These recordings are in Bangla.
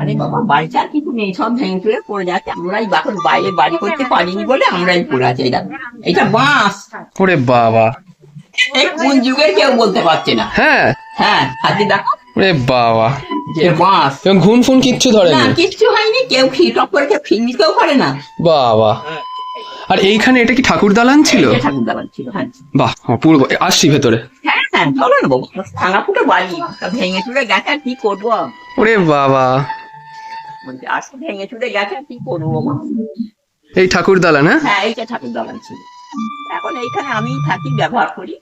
আরে বাবা বাড়িতে আর কিছু নেই সব ভেঙে পড়ে যাচ্ছে। আমরাই এখন বাইরে বাড়ি করতে পারিনি বলে আমরাই পড়ে আছি এটা এটা বাঁশ ওরে বাবা। এই কোন যুগের কেউ বলতে পারছে না। হ্যাঁ। হ্যাঁ হাতে দেখো। ওরে বাবা। যে বাঁশ এবং ঘুন ফুন কিচ্ছু না ধরেনি কিচ্ছু হয়নি কেউ টপ করে কেউ ফিরনিতেও পারে না। বাবা। আর এইখানে এটা কি ঠাকুর দালান ছিল? ঠাকুর দালান ছিল হ্যাঁ। বাহ পূর্ব আসছি ভেতরে। হ্যাঁ হ্যাঁ চলো না বাবু ভাঙা ফুটে বাড়ি। ভেঙে চুরে গেছে আর কি করব? ওরে বাবা। ভেঙে চুরে গেছে কি করব এই ঠাকুর দালান হ্যাঁ? হ্যাঁ এইটা ঠাকুর দালান ছিল। এখন এইখানে আমি থাকি ব্যবহার করি।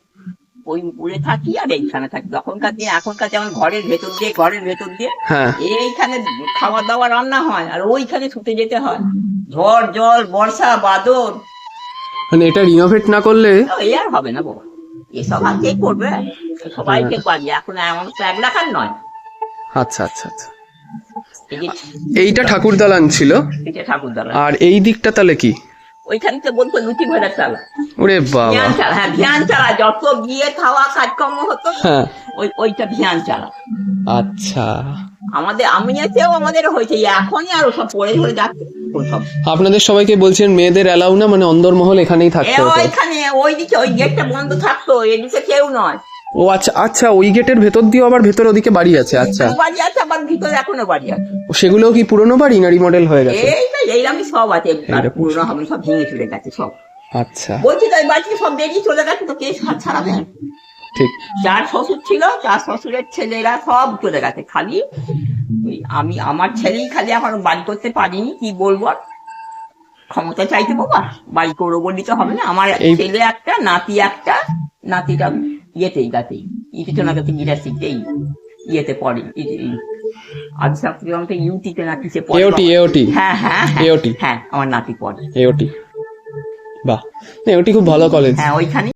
ওই উপরে থাকি আর এইখানে থাকি। তখনকার দিয়ে এখনকার যেমন ঘরের ভেতর দিয়ে ঘরের ভেতর দিয়ে হ্যাঁ। এইখানে খাবার দাবার রান্না হয় আর ওইখানে ছুটে যেতে হয়। ঝড় জল বর্ষা বাদর মানে এটা রিনোভেট না করলে এই আর হবে না বাবা এসব আর কে করবে? সবাইকে পারি এখন এমন তো এক লাখার নয়। আচ্ছা আচ্ছা আচ্ছা। এইটা ঠাকুর দালান ছিল? এটা ঠাকুর দালান। আর এই দিকটা তাহলে কি? ওইখানে তো বলতো লুচি ভাজা চালা। ওরে বাবা। ধ্যান চালা হ্যাঁ ধ্যান চালা যত গিয়ে খাওয়া কাজকর্ম হতো হ্যাঁ। ওই ওইটা ধ্যান চালা। আচ্ছা। আমাদের আমি এতেও আমাদের হয়েছে এখনই আরও সব পড়ে ধরে যাচ্ছে আপনাদের সবাইকে বলছেন মেয়েদের অ্যালাউ না মানে অন্দরমহল এখানেই থাকতে হতো। ওইখানে ওই দিকে ওই গেটটা বন্ধ থাকতো এদিকে কেউ নয়। ও আচ্ছা আচ্ছা ওই গেটের ভেতর দিয়েও আবার ভেতর ওদিকে বাড়ি আছে আচ্ছা। বাড়ি আছে আবার ভিতরে এখনও বাড়ি আছে। সেগুলোও কি পুরনো বাড়ি না রিমডেল হয়ে গেছে? এইটা এইরকমই সব আছে আর পুরোনো হবে সব ভেঙে চলে গেছে সব। আচ্ছা। বলছি তাই বাড়ি সব বেরিয়ে চলে গেছে তো কে ছাড়- ছাড়াবে? ঠিক। যার শ্বশুর ছিল তার শ্বশুরের ছেলেরা সব চলে গেছে খালি আমি আমার ছেলেই খালি এখন বাড়ি করতে পারিনি কি বলব আর? ক্ষমতা চাইতে বাবা বাড়ি করব বললি তো হবে না আমার ছেলে একটা নাতি একটা নাতিটা ইয়েতেই গাতেই না গাতে গিরার শিখতেই ইয়েতে পড়ে আমাকে ইউটিতে না কিসে পড়ে। এওটি। এওটি হ্যাঁ হ্যাঁ হ্যাঁ। এওটি। হ্যাঁ আমার নাতি পড়ে। এওটি বাহ। এওটি খুব ভালো কলেজ হ্যাঁ ওইখানে